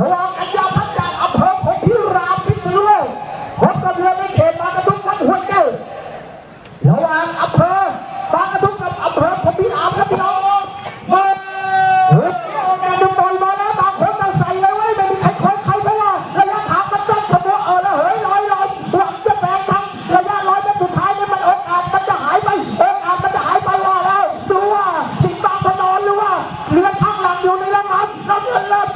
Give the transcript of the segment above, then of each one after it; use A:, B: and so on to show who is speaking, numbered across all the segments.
A: รองอัญญาพัฒน์จากอำเภอพพิราพิษณุโลพบกับเรือในเขตบางกระทุ่มกับหัวเก้าระหว่างอำเภอบางกระทุ่มกับอำเภอพพิรารับพี่น้องมาเฮ้ยการดูบอลมาแล้ามาใส่เลยเว้ไม่มีใครคอยใครเพรระยะทางมันสั้นเสอเออล้เฮ้ยลอยลอยหวัจะแซงทางระยะลอยเป็สุดท้ายมันโอกาสมันจะหายไปอกาสมันจะหายไปว่าแล้ดูว่าสิงบางพนอนหรือว่าเรือข้งหลังอยู่ในลำน้ำน้ำเงินเริ่ม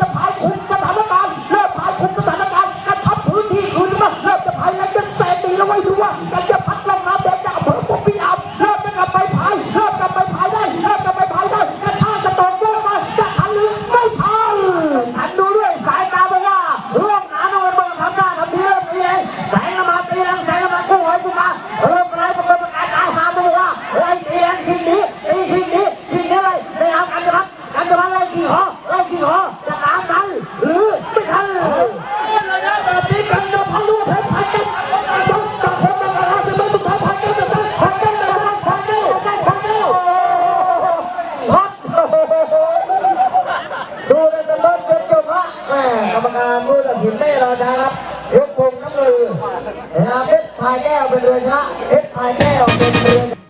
B: กรรมการผู้ตัดสินไม่รอช้าครับยกพงน้ำเรือราเพชร
A: พายแก้วเป็น
B: เรือชะเพชรพายแก้วเป็นเรือ